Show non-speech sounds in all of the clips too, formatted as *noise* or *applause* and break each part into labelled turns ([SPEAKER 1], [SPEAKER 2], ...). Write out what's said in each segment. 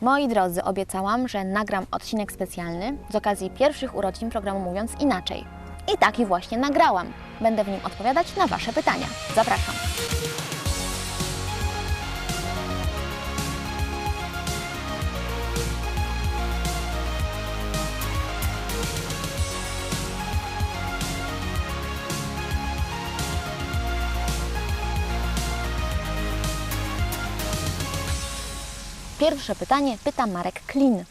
[SPEAKER 1] Moi drodzy, obiecałam, że nagram odcinek specjalny z okazji pierwszych urodzin programu Mówiąc Inaczej. I taki właśnie nagrałam. Będę w nim odpowiadać na Wasze pytania. Zapraszam. Pierwsze pytanie pyta Marek Klin.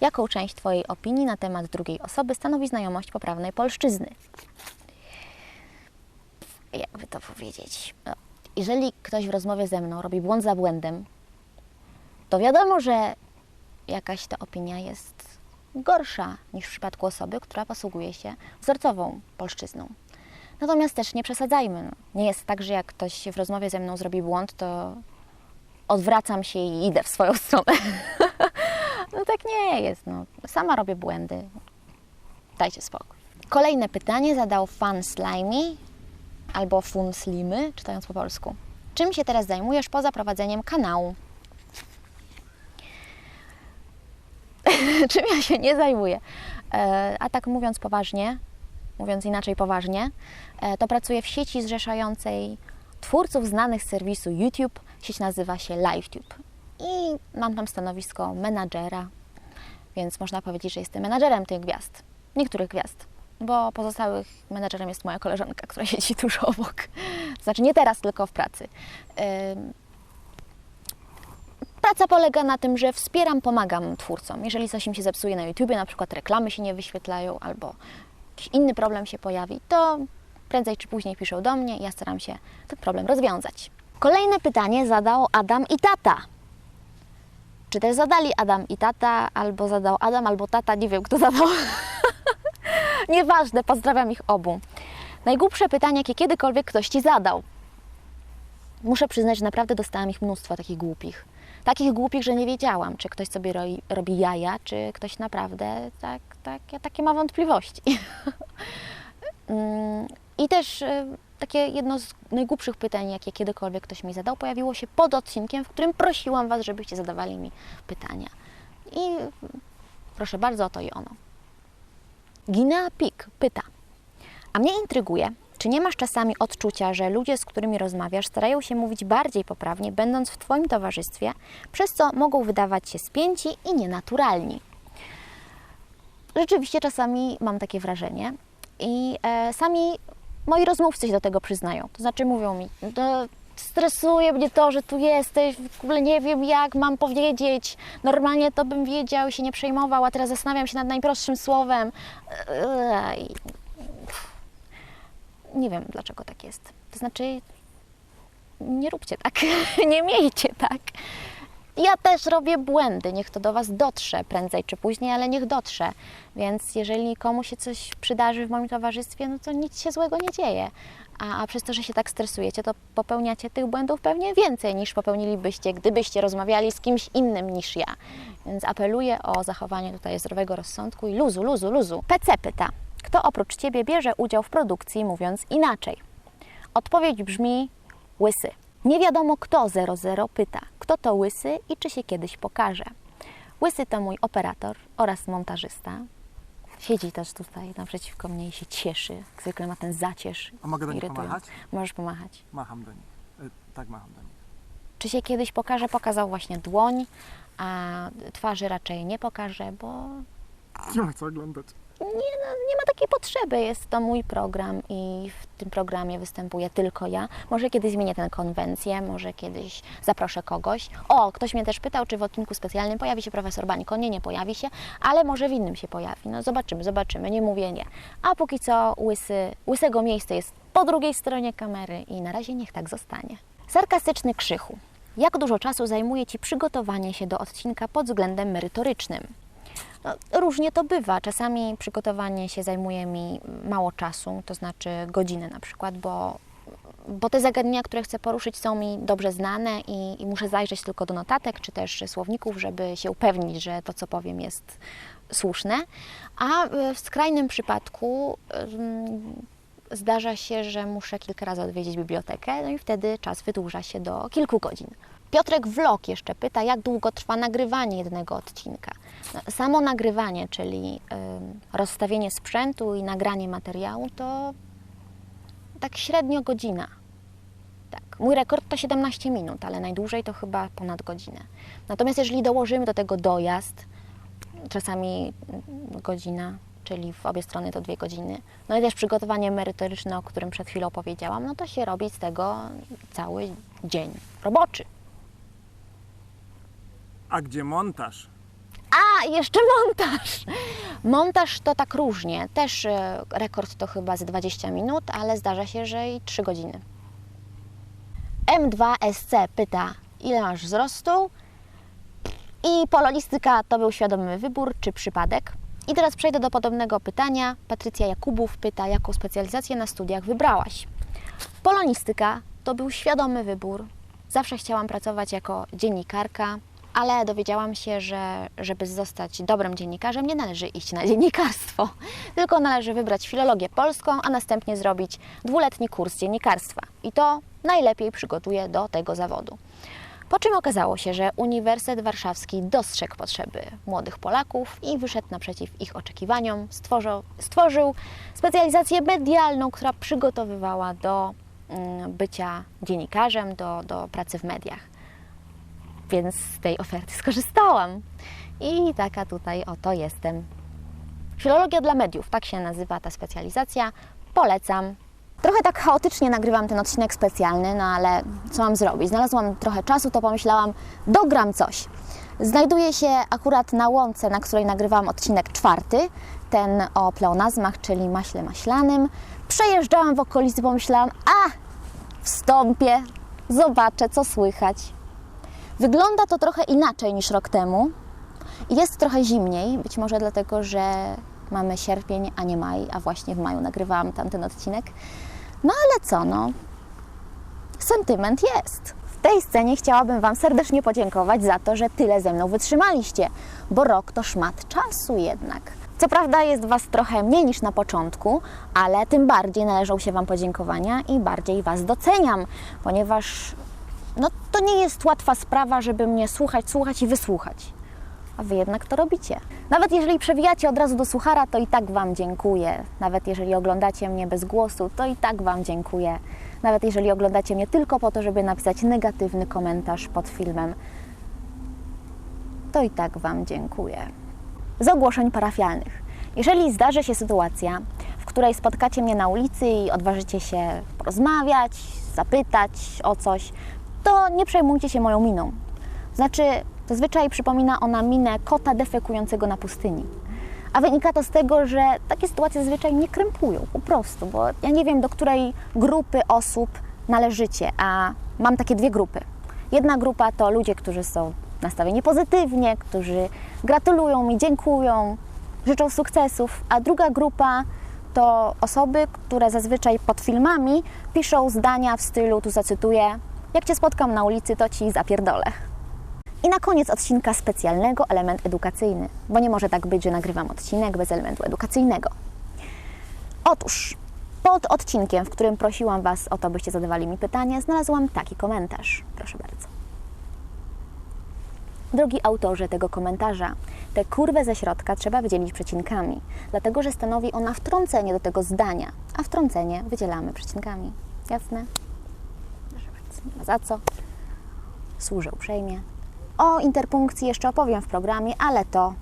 [SPEAKER 1] Jaką część Twojej opinii na temat drugiej osoby stanowi znajomość poprawnej polszczyzny? Jakby to powiedzieć? No, jeżeli ktoś w rozmowie ze mną robi błąd za błędem, to wiadomo, że jakaś ta opinia jest gorsza niż w przypadku osoby, która posługuje się wzorcową polszczyzną. Natomiast też nie przesadzajmy. No. Nie jest tak, że jak ktoś w rozmowie ze mną zrobi błąd, to odwracam się i idę w swoją *laughs* stronę. no tak nie jest. No. Sama robię błędy. Dajcie spokój. Kolejne pytanie zadał fan Slimy albo Fun Slimy, czytając po polsku. Czym się teraz zajmujesz poza prowadzeniem kanału? *laughs* Czym ja się nie zajmuję? E, a tak mówiąc poważnie, mówiąc inaczej poważnie, e, to pracuję w sieci zrzeszającej twórców znanych z serwisu YouTube. Sieć nazywa się LiveTube. I mam tam stanowisko menadżera, więc można powiedzieć, że jestem menadżerem tych gwiazd. Niektórych gwiazd, bo pozostałych menadżerem jest moja koleżanka, która *laughs* siedzi tuż obok. Znaczy nie teraz, tylko w pracy. Praca polega na tym, że wspieram, pomagam twórcom. Jeżeli coś im się zepsuje na YouTubie, na przykład reklamy się nie wyświetlają albo jakiś inny problem się pojawi, to prędzej czy później piszą do mnie i ja staram się ten problem rozwiązać. Kolejne pytanie zadał Adam i tata. Czy też zadali Adam i tata, albo zadał Adam, albo tata, nie wiem kto zadał. *laughs* Nieważne, pozdrawiam ich obu. Najgłupsze pytanie, jakie kiedykolwiek ktoś Ci zadał. Muszę przyznać, że naprawdę dostałam ich mnóstwo takich głupich. Takich głupich, że nie wiedziałam, czy ktoś sobie roi, robi jaja, czy ktoś naprawdę tak, tak, takie ma wątpliwości. *laughs* Mm, I też y, takie jedno z najgłupszych pytań, jakie kiedykolwiek ktoś mi zadał, pojawiło się pod odcinkiem, w którym prosiłam Was, żebyście zadawali mi pytania. I proszę bardzo, oto i ono. Ginea Pik pyta, a mnie intryguje, czy nie masz czasami odczucia, że ludzie, z którymi rozmawiasz, starają się mówić bardziej poprawnie, będąc w Twoim towarzystwie, przez co mogą wydawać się spięci i nienaturalni? Rzeczywiście czasami mam takie wrażenie i e, sami moi rozmówcy się do tego przyznają. To znaczy mówią mi, no, stresuje mnie to, że tu jesteś, w ogóle nie wiem jak mam powiedzieć, normalnie to bym wiedział i się nie przejmował, a teraz zastanawiam się nad najprostszym słowem. I- nie wiem dlaczego tak jest. To znaczy, nie róbcie tak, *laughs* nie miejcie tak. Ja też robię błędy, niech to do Was dotrze prędzej czy później, ale niech dotrze. Więc jeżeli komuś się coś przydarzy w moim towarzystwie, no to nic się złego nie dzieje. A, a przez to, że się tak stresujecie, to popełniacie tych błędów pewnie więcej niż popełnilibyście, gdybyście rozmawiali z kimś innym niż ja. Więc apeluję o zachowanie tutaj zdrowego rozsądku i luzu, luzu, luzu. PC pyta, kto oprócz Ciebie bierze udział w produkcji, mówiąc inaczej? Odpowiedź brzmi łysy. Nie wiadomo kto 00 pyta, kto to łysy i czy się kiedyś pokaże. Łysy to mój operator oraz montażysta. Siedzi też tutaj naprzeciwko mnie i się cieszy. Zwykle ma ten zacierz.
[SPEAKER 2] A mogę do nich pomachać?
[SPEAKER 1] Możesz pomachać.
[SPEAKER 2] Macham do nich. Y, Tak, macham do nich.
[SPEAKER 1] Czy się kiedyś pokaże? Pokazał właśnie dłoń, a twarzy raczej nie pokaże, bo
[SPEAKER 2] Nie ma co oglądać.
[SPEAKER 1] Nie, no, nie ma takiej potrzeby. Jest to mój program i w tym programie występuję tylko ja. Może kiedyś zmienię tę konwencję, może kiedyś zaproszę kogoś. O, ktoś mnie też pytał, czy w odcinku specjalnym pojawi się profesor Bańko. Nie, nie pojawi się, ale może w innym się pojawi. No zobaczymy, zobaczymy, nie mówię nie. A póki co łysy, łysego miejsce jest po drugiej stronie kamery i na razie niech tak zostanie. Sarkastyczny krzychu. Jak dużo czasu zajmuje Ci przygotowanie się do odcinka pod względem merytorycznym? No, różnie to bywa. Czasami przygotowanie się zajmuje mi mało czasu, to znaczy godzinę na przykład, bo, bo te zagadnienia, które chcę poruszyć, są mi dobrze znane i, i muszę zajrzeć tylko do notatek czy też słowników, żeby się upewnić, że to, co powiem, jest słuszne. A w skrajnym przypadku zdarza się, że muszę kilka razy odwiedzić bibliotekę, no i wtedy czas wydłuża się do kilku godzin. Piotrek Vlog jeszcze pyta, jak długo trwa nagrywanie jednego odcinka. No, Samo nagrywanie, czyli rozstawienie sprzętu i nagranie materiału, to tak średnio godzina. Tak. Mój rekord to 17 minut, ale najdłużej to chyba ponad godzinę. Natomiast jeżeli dołożymy do tego dojazd, czasami godzina, czyli w obie strony to dwie godziny, no i też przygotowanie merytoryczne, o którym przed chwilą powiedziałam, no to się robi z tego cały dzień roboczy.
[SPEAKER 2] A gdzie montaż?
[SPEAKER 1] A, jeszcze montaż. Montaż to tak różnie. Też e, rekord to chyba z 20 minut, ale zdarza się, że i 3 godziny. M2SC pyta, ile masz wzrostu? I polonistyka to był świadomy wybór czy przypadek? I teraz przejdę do podobnego pytania. Patrycja Jakubów pyta, jaką specjalizację na studiach wybrałaś? Polonistyka to był świadomy wybór. Zawsze chciałam pracować jako dziennikarka, ale dowiedziałam się, że żeby zostać dobrym dziennikarzem, nie należy iść na dziennikarstwo, *laughs* tylko należy wybrać filologię polską, a następnie zrobić dwuletni kurs dziennikarstwa. I to najlepiej przygotuje do tego zawodu. Po czym okazało się, że Uniwersytet Warszawski dostrzegł potrzeby młodych Polaków i wyszedł naprzeciw ich oczekiwaniom, stworzył, stworzył specjalizację medialną, która przygotowywała do mm, bycia dziennikarzem, do, do pracy w mediach. Więc z tej oferty skorzystałam. I taka tutaj oto jestem. Filologia dla mediów, tak się nazywa ta specjalizacja. Polecam. Trochę tak chaotycznie nagrywam ten odcinek specjalny, no ale co mam zrobić? Znalazłam trochę czasu, to pomyślałam, dogram coś. Znajduję się akurat na łące, na której nagrywam odcinek czwarty, ten o pleonazmach, czyli maśle maślanym. Przejeżdżałam w okolicy, pomyślałam, a, wstąpię, zobaczę, co słychać. Wygląda to trochę inaczej niż rok temu. Jest trochę zimniej, być może dlatego, że mamy sierpień, a nie maj, a właśnie w maju nagrywałam tamten odcinek. No ale co, no, sentyment jest. W tej scenie chciałabym Wam serdecznie podziękować za to, że tyle ze mną wytrzymaliście, bo rok to szmat czasu jednak. Co prawda jest Was trochę mniej niż na początku, ale tym bardziej należą się Wam podziękowania i bardziej Was doceniam, ponieważ no, to nie jest łatwa sprawa, żeby mnie słuchać, słuchać i wysłuchać. A Wy jednak to robicie. Nawet jeżeli przewijacie od razu do słuchara, to i tak Wam dziękuję. Nawet jeżeli oglądacie mnie bez głosu, to i tak Wam dziękuję. Nawet jeżeli oglądacie mnie tylko po to, żeby napisać negatywny komentarz pod filmem, to i tak Wam dziękuję. Z ogłoszeń parafialnych. Jeżeli zdarzy się sytuacja, w której spotkacie mnie na ulicy i odważycie się porozmawiać, zapytać o coś, to nie przejmujcie się moją miną. Znaczy, zazwyczaj przypomina ona minę kota defekującego na pustyni. A wynika to z tego, że takie sytuacje zazwyczaj nie krępują, po prostu, bo ja nie wiem, do której grupy osób należycie, a mam takie dwie grupy. Jedna grupa to ludzie, którzy są nastawieni pozytywnie, którzy gratulują mi, dziękują, życzą sukcesów, a druga grupa to osoby, które zazwyczaj pod filmami piszą zdania w stylu, tu zacytuję, jak Cię spotkam na ulicy, to Ci zapierdolę. I na koniec odcinka specjalnego element edukacyjny, bo nie może tak być, że nagrywam odcinek bez elementu edukacyjnego. Otóż, pod odcinkiem, w którym prosiłam Was o to, byście zadawali mi pytania, znalazłam taki komentarz. Proszę bardzo. Drogi autorze tego komentarza, tę kurwę ze środka trzeba wydzielić przecinkami, dlatego że stanowi ona wtrącenie do tego zdania, a wtrącenie wydzielamy przecinkami. Jasne? Proszę bardzo, nie ma za co. Służę uprzejmie. O interpunkcji jeszcze opowiem w programie, ale to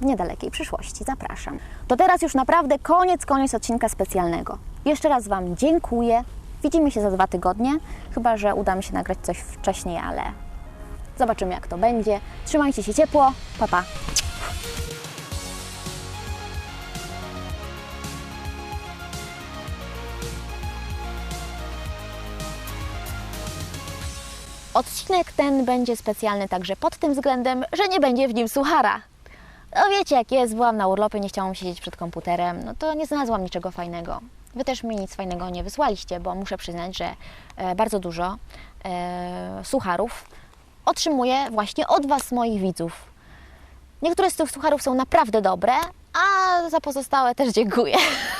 [SPEAKER 1] w niedalekiej przyszłości. Zapraszam. To teraz już naprawdę koniec, koniec odcinka specjalnego. Jeszcze raz Wam dziękuję. Widzimy się za dwa tygodnie, chyba że uda mi się nagrać coś wcześniej, ale zobaczymy jak to będzie. Trzymajcie się ciepło. Pa, pa. Odcinek ten będzie specjalny także pod tym względem, że nie będzie w nim suchara. No wiecie jak jest, byłam na urlopie, nie chciałam siedzieć przed komputerem, no to nie znalazłam niczego fajnego. Wy też mi nic fajnego nie wysłaliście, bo muszę przyznać, że e, bardzo dużo e, sucharów otrzymuję właśnie od Was, moich widzów. Niektóre z tych sucharów są naprawdę dobre, a za pozostałe też dziękuję. *laughs*